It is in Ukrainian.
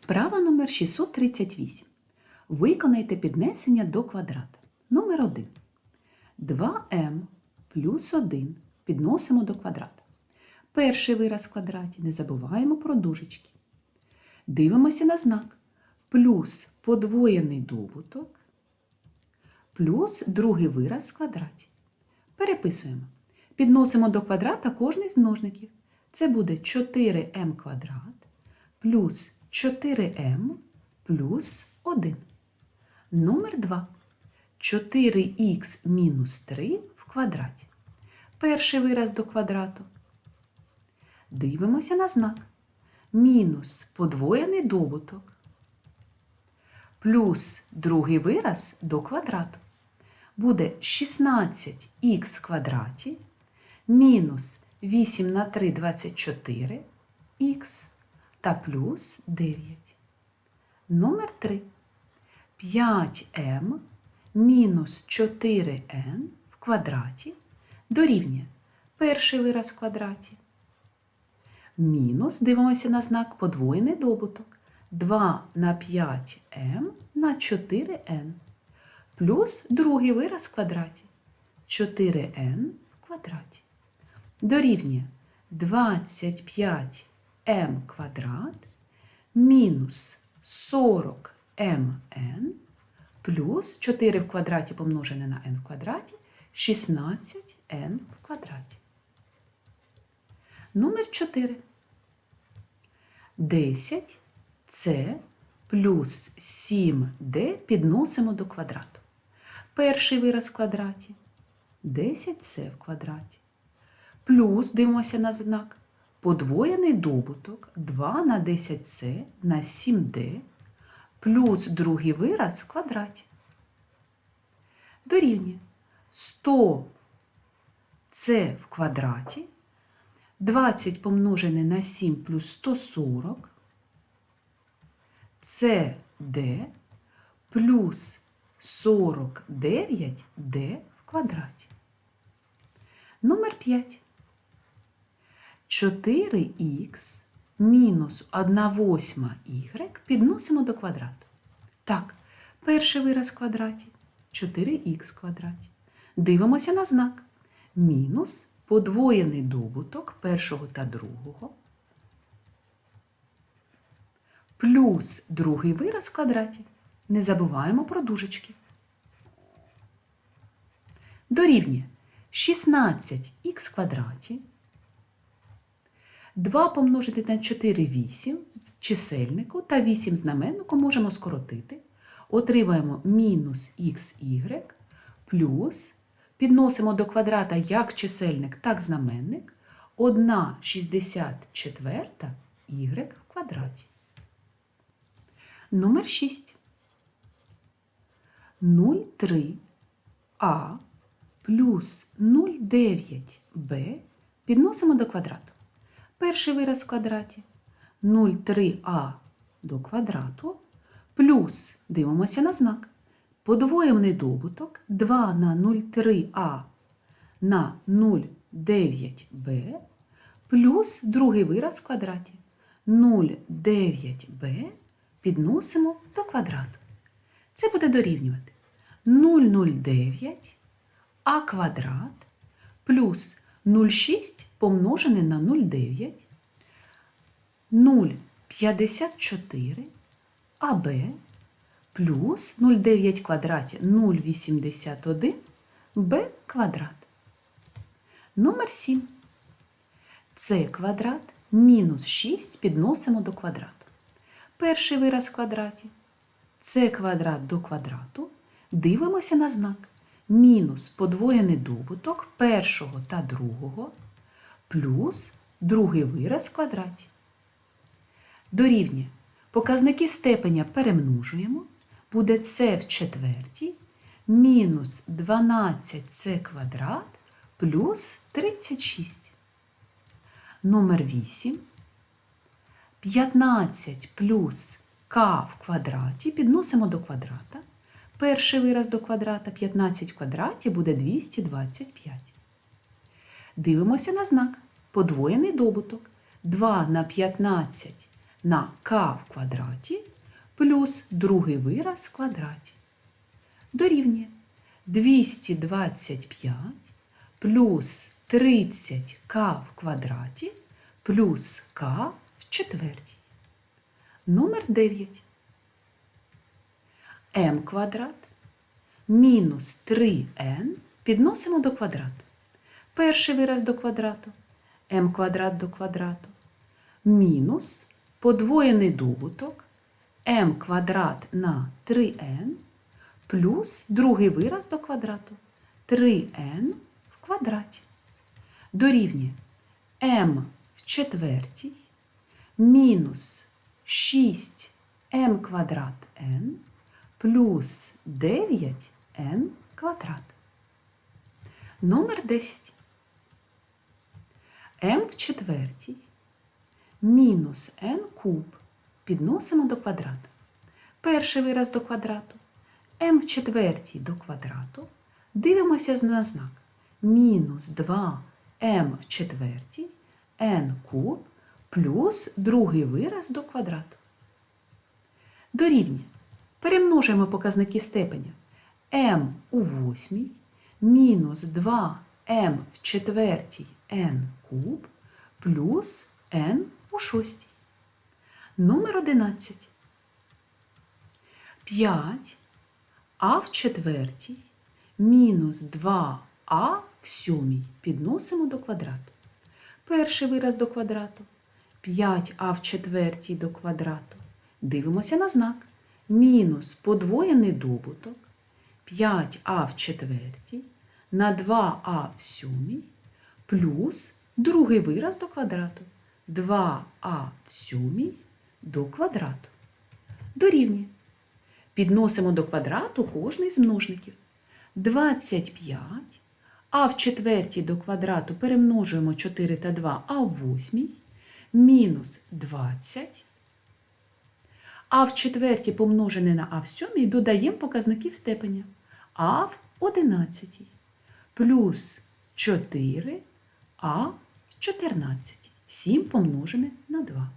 Вправа номер 638. Виконайте піднесення до квадрата. Номер 1. 2m плюс 1 підносимо до квадрата. Перший вираз в квадраті. Не забуваємо про дужечки. Дивимося на знак. Плюс подвоєний добуток. Плюс другий вираз в квадраті. Переписуємо. Підносимо до квадрата кожний з множників. Це буде 4m квадрат плюс 4m плюс 1. Номер 2. 4х мінус 3 в квадраті. Перший вираз до квадрату. Дивимося на знак. Мінус подвоєний добуток. Плюс другий вираз до квадрату. Буде 16х в квадраті мінус 8 на 3 24 х та плюс 9. Номер 3. 5m мінус 4n в квадраті дорівнює перший вираз в квадраті. Мінус, дивимося на знак подвоєний добуток. 2 на 5m на 4n. Плюс другий вираз в квадраті. 4n в квадраті. Дорівнює 25 m квадрат мінус 40 mn плюс 4 в квадраті помножене на n в квадраті 16n в квадраті. Номер 4. 10 c плюс 7d підносимо до квадрату. Перший вираз в квадраті 10c в квадраті. Плюс дивимося на знак подвоєний добуток 2 на 10c на 7d плюс другий вираз в квадраті. Дорівнює 100 c в квадраті, 20 помножене на 7 плюс 140 це d плюс 49d в квадраті. Номер 5. 4х мінус 1 восьма y підносимо до квадрату. Так, перший вираз в квадраті 4х в квадраті. Дивимося на знак. Мінус подвоєний добуток першого та другого. Плюс другий вираз в квадраті. Не забуваємо про дужечки. Дорівнює 16х в квадраті 2 помножити на 4 8 в чисельнику та 8 знаменнику можемо скоротити. Отримаємо мінус xy плюс підносимо до квадрата як чисельник, так знаменник 1 64 y в квадраті. Номер 6. 0,3а плюс 0,9b підносимо до квадрату. Перший вираз в квадраті 0,3а до квадрату плюс, дивимося на знак, подвоєний добуток 2 на 0,3а на 0,9b плюс другий вираз в квадраті 0,9b підносимо до квадрату. Це буде дорівнювати 0,09 а квадрат плюс 0,6 помножене на 0,9, 0,54 АБ плюс 0,9 квадраті 0,81 Б квадрат. Номер 7. С квадрат мінус 6 підносимо до квадрату. Перший вираз в квадраті. С квадрат до квадрату. Дивимося на знак мінус подвоєний добуток першого та другого плюс другий вираз в квадраті. Дорівнює показники степеня перемножуємо, буде c в четвертій мінус 12c квадрат плюс 36. Номер 8. 15 плюс k в квадраті підносимо до квадрата. Перший вираз до квадрата 15 в квадраті буде 225. Дивимося на знак. Подвоєний добуток. 2 на 15 на k в квадраті плюс другий вираз в квадраті. Дорівнює 225 плюс 30k в квадраті плюс k в четвертій. Номер 9. M квадрат мінус 3n підносимо до квадрату. Перший вираз до квадрату m квадрат до квадрату мінус подвоєний добуток m квадрат на 3n плюс другий вираз до квадрату 3n в квадраті. Дорівнює m в четвертій мінус 6m квадрат n плюс 9n квадрат. Номер 10. m в четвертій мінус n куб підносимо до квадрату. Перший вираз до квадрату. m в четвертій до квадрату. Дивимося на знак. Мінус 2m в четвертій n куб плюс другий вираз до квадрату. Дорівнює. Перемножуємо показники степеня. m у восьмій мінус 2m в четвертій n куб плюс n у шостій. Номер 11. 5 а в четвертій мінус 2а в сьомій підносимо до квадрату. Перший вираз до квадрату. 5а в четвертій до квадрату. Дивимося на знак. Мінус подвоєний добуток 5а в четвертій на 2а в сьомій плюс другий вираз до квадрату 2а в сьомій до квадрату. Дорівнює. Підносимо до квадрату кожний з множників. 25, а в четвертій до квадрату перемножуємо 4 та 2, а в восьмій мінус 20. А в четвертій помножене на а в сьомій додаємо показників степеня. А в одинадцятій плюс 4 а в 14. 7 помножене на 2.